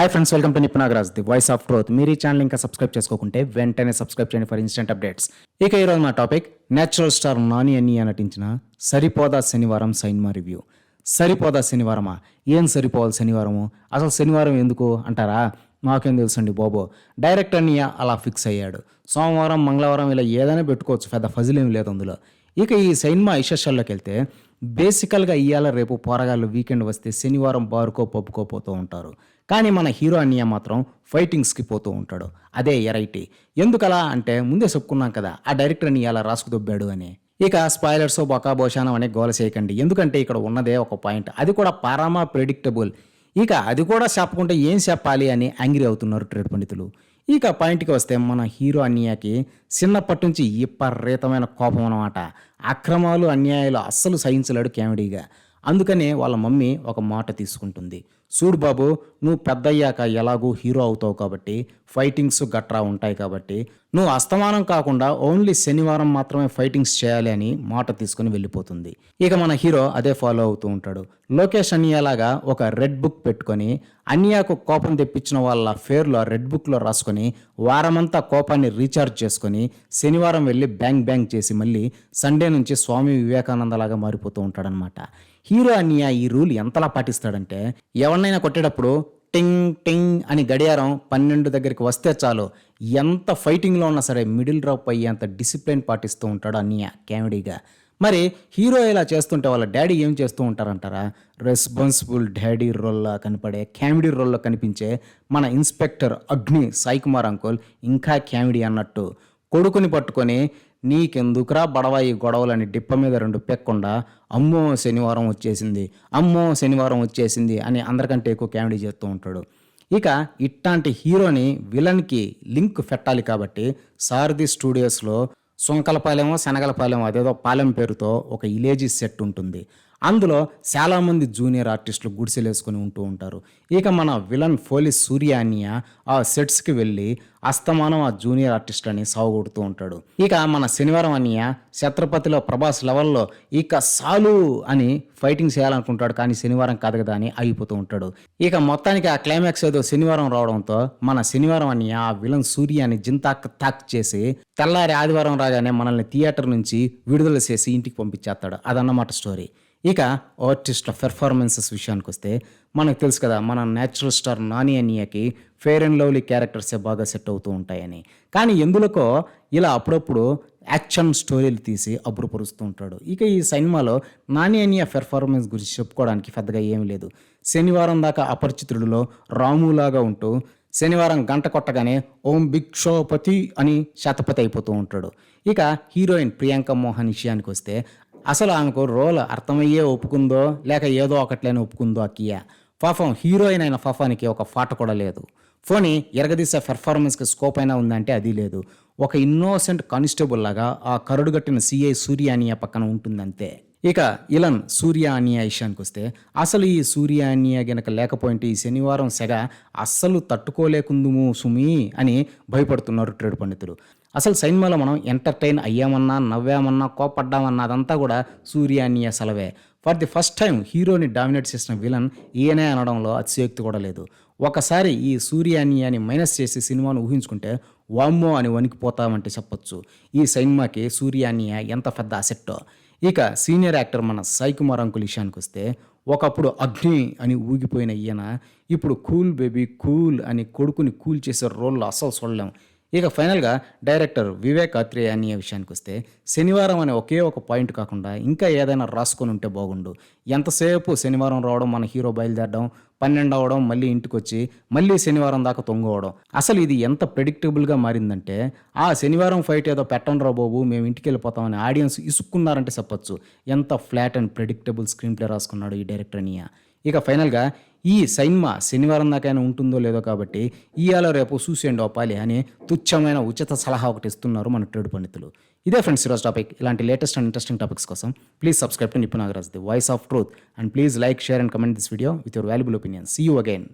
Hi friends welcome to Nipunagaraj the voice of truth మీరు ఈ channel ఇంకా subscribe చేసుకోకుంటే వెంటనే సబ్స్క్రైబ్ చేయండి ఫర్ ఇన్స్టెంట్ అప్డేట్స్ ఇక ఈరోజు మా టాపిక్ నేచురల్ స్టార్ నాని అని నటించిన సరిపోదా శనివారం సైన్మా రివ్యూ సరిపోదా శనివారమా? ఏం సరిపోవాలి శనివారము? అసలు శనివారం ఎందుకు అంటారా? మాకేం తెలుసండి బాబో? డైరెక్టర్ని అలా ఫిక్స్ అయ్యాడు. సోమవారం మంగళవారం ఇలా ఏదైనా పెట్టుకోవచ్చు పెద్ద ఫజిల్ ఏం లేదు అందులో. ఇక ఈ సైన్మా విశేషాల్లోకి వెళ్తే బేసికల్గా ఇవాళ రేపు పోరగాళ్ళు వీకెండ్ వస్తే శనివారం బారుకో పప్పుకో పోతూ ఉంటారు. కానీ మన హీరో అన్నయ్య మాత్రం ఫైటింగ్స్కి పోతూ ఉంటాడు. అదే ఎరైటీ. ఎందుకలా అంటే ముందే చెప్పుకున్నాం కదా ఆ డైరెక్టర్ అని ఇలా రాసుకుదొబ్బాడు అని. ఇక స్పాయిలర్స్ బొకాభోషానం అనే గోల చేయకండి. ఎందుకంటే ఇక్కడ ఉన్నదే ఒక పాయింట్. అది కూడా పారామా ప్రెడిక్టబుల్. ఇక అది కూడా చెప్పకుంటే ఏం చెప్పాలి అని యాంగ్రీ అవుతున్నారు ట్రేడ్ పండితులు. ఇక పాయింట్కి వస్తే మన హీరో అన్యాయకి చిన్నప్పటి నుంచి విపరీతమైన కోపం అన్నమాట. అక్రమాలు అన్యాయాలు అస్సలు సహించలేడు కామెడీగా. అందుకనే వాళ్ళ మమ్మీ ఒక మాట తీసుకుంటుంది. చూడు బాబు నువ్వు పెద్దయ్యాక ఎలాగూ హీరో అవుతావు కాబట్టి ఫైటింగ్స్ గట్రా ఉంటాయి కాబట్టి నువ్వు అస్తమానం కాకుండా ఓన్లీ శనివారం మాత్రమే ఫైటింగ్స్ చేయాలి అని మాట తీసుకుని వెళ్ళిపోతుంది. ఇక మన హీరో అదే ఫాలో అవుతూ ఉంటాడు. లోకేష్ అన్యాలాగా ఒక రెడ్ బుక్ పెట్టుకొని అన్యాకు కోపం తెప్పించిన వాళ్ళ ఫేర్లో రెడ్ బుక్లో రాసుకొని వారమంతా కోపాన్ని రీఛార్జ్ చేసుకొని శనివారం వెళ్ళి బ్యాంక్ బ్యాంక్ చేసి మళ్ళీ సండే నుంచి స్వామి వివేకానందలాగా మారిపోతూ ఉంటాడనమాట హీరో అన్యా ఈ రూల్ ఎంతలా పాటిస్తాడంటే ఎవరినైనా కొట్టేటప్పుడు టింగ్ టింగ్ అని గడియారం పన్నెండు దగ్గరికి వస్తే చాలు. ఎంత ఫైటింగ్లో ఉన్నా సరే మిడిల్ డ్రాప్ అయ్యేంత డిసిప్లిన్ పాటిస్తూ ఉంటాడు అన్నయ్య కామెడీగా. మరి హీరో ఇలా చేస్తుంటే వాళ్ళ డాడీ ఏం చేస్తూ ఉంటారంటారా? రెస్పాన్సిబుల్ డాడీ రోల్లో కనపడే కామెడీ రోల్లో కనిపించే మన ఇన్స్పెక్టర్ అగ్ని సాయి కుమార్ అంకుల్ ఇంకా కామెడీ అన్నట్టు కొడుకుని పట్టుకొని నీకెందుకురా బడవాయి గొడవలని డిప్ప మీద రెండు పెక్కుండా అమ్మో శనివారం వచ్చేసింది అమ్మో శనివారం వచ్చేసింది అని అందరికంటే ఎక్కువ కామెడీ చేస్తూ ఉంటాడు. ఇక ఇట్లాంటి హీరోని విలన్కి లింక్ పెట్టాలి కాబట్టి సారథి స్టూడియోస్లో సుంకలపాలెమో శనగలపాలెమో అదేదో పాలెం పేరుతో ఒక ఇలేజీ సెట్ ఉంటుంది. అందులో చాలామంది జూనియర్ ఆర్టిస్టులు గుడిసెలు వేసుకొని ఉంటూ ఉంటారు. ఇక మన విలన్ పోలీస్ సూర్య ఆ సెట్స్కి వెళ్ళి అస్తమానం ఆ జూనియర్ ఆర్టిస్టులని సాగుడుతూ ఉంటాడు. ఇక మన శనివారం అనియ ఛత్రపతిలో ప్రభాస్ లెవెల్లో ఇక సాలు అని ఫైటింగ్ చేయాలనుకుంటాడు కానీ శనివారం కాదు కదా అని అయిపోతూ ఉంటాడు. ఇక మొత్తానికి ఆ క్లైమాక్స్ ఏదో శనివారం రావడంతో మన శనివారం అనియ ఆ విలన్ సూర్యాన్ని జింతాక్ తాక్ చేసి తెల్లారి ఆదివారం రాగానే మనల్ని థియేటర్ నుంచి విడుదల చేసి ఇంటికి పంపించేస్తాడు. అదన్నమాట స్టోరీ. ఇక ఆర్టిస్టుల పెర్ఫార్మెన్సెస్ విషయానికి వస్తే మనకు తెలుసు కదా మన న్యాచురల్ స్టార్ నాని అనియకి ఫేర్ అండ్ లవ్లీ క్యారెక్టర్సే బాగా సెట్ అవుతూ ఉంటాయని. కానీ ఎందులకో ఇలా అప్పుడప్పుడు యాక్షన్ స్టోరీలు తీసి అబ్బురపరుస్తూ ఉంటాడు. ఇక ఈ సినిమాలో నాని అనియ పెర్ఫార్మెన్స్ గురించి చెప్పుకోవడానికి పెద్దగా ఏమీ లేదు. శనివారం దాకా అపరిచితుడిలో రాములాగా ఉంటూ శనివారం గంట కొట్టగానే ఓం భిక్షోపతి అని శతపతి అయిపోతూ ఉంటాడు. ఇక హీరోయిన్ ప్రియాంక మోహన్ విషయానికి వస్తే అసలు ఆమెకు రోల్ అర్థమయ్యే ఒప్పుకుందో లేక ఏదో ఒకట్లేని ఒప్పుకుందో ఆ కియా పాపం హీరోయిన్ అయిన ఫఫానికి ఒక పాట కూడా లేదు. ఫోని ఎరగదీసే పెర్ఫార్మెన్స్కి స్కోప్ అయినా ఉందంటే అది లేదు. ఒక ఇన్నోసెంట్ కానిస్టేబుల్ లాగా ఆ కరుడుగట్టిన సీఐ సూర్యానియా పక్కన ఉంటుందంతే. ఇక ఇలన్ సూర్య అనియా విషయానికి వస్తే అసలు ఈ సూర్య అనియా గనక లేకపోయింటే ఈ శనివారం సెగ అస్సలు తట్టుకోలేకుందుము సుమి అని భయపడుతున్నారు ట్రేడ్ పండితులు. అసలు సినిమాలో మనం ఎంటర్టైన్ అయ్యామన్నా నవ్వామన్నా కోపడ్డామన్నా అదంతా కూడా సూర్య అనియా సెలవే. ఫర్ ది ఫస్ట్ టైం హీరోని డామినేట్ చేసిన విలన్ ఈయనే అనడంలో అతిశయోక్తి కూడా లేదు. ఒకసారి ఈ సూర్య మైనస్ చేసి సినిమాను ఊహించుకుంటే వామ్మో అని వణికిపోతామంటే చెప్పొచ్చు. ఈ సినిమాకి సూర్య ఎంత పెద్ద అసెట్టో. ఇక సీనియర్ యాక్టర్ మన సాయి కుమార్ అంకుల్ విషయానికి వస్తే ఒకప్పుడు అగ్ని అని ఊగిపోయిన ఈయన ఇప్పుడు కూల్ బేబీ కూల్ అని కొడుకుని కూల్ చేసే రోల్లో అసలు చూడలేం. ఇక ఫైనల్గా డైరెక్టర్ వివేక్ అత్రేయ అనే విషయానికి వస్తే శనివారం అనే ఒకే ఒక పాయింట్ కాకుండా ఇంకా ఏదైనా రాసుకొని ఉంటే బాగుండు. ఎంతసేపు శనివారం రావడం మన హీరో బయలుదేరడం పన్నెండు అవడం మళ్ళీ ఇంటికి వచ్చి మళ్ళీ శనివారం దాకా తొంగవడం. అసలు ఇది ఎంత ప్రెడిక్టబుల్గా మారిందంటే ఆ శనివారం ఫైట్ ఏదో పెట్టండి రా బాబు మేము ఇంటికి వెళ్ళిపోతామని ఆడియన్స్ ఇసుక్కున్నారంటే చెప్పొచ్చు. ఎంత flat and predictable screenplay రాసుకున్నాడు ఈ డైరెక్టర్ అనియా. ఇక ఫైనల్గా ఈ సైన్మా శనివారం దాకైనా ఉంటుందో లేదో కాబట్టి ఇవాళ రేపు చూసేయండి ఒప్పాలి అని తుచ్చమైన ఉచిత సలహా ఒకటి ఇస్తున్నారు మన ట్రేడ్ పండితులు. ఇదే ఫ్రెండ్స్ ఈరోజు టాపిక్. ఇలాంటి లేటెస్ట్ అండ్ ఇంట్రెస్టింగ్ టాపిక్స్ కోసం please subscribe to Nipunagaraj the voice of truth and please like share and comment this video with your valuable opinion. See you again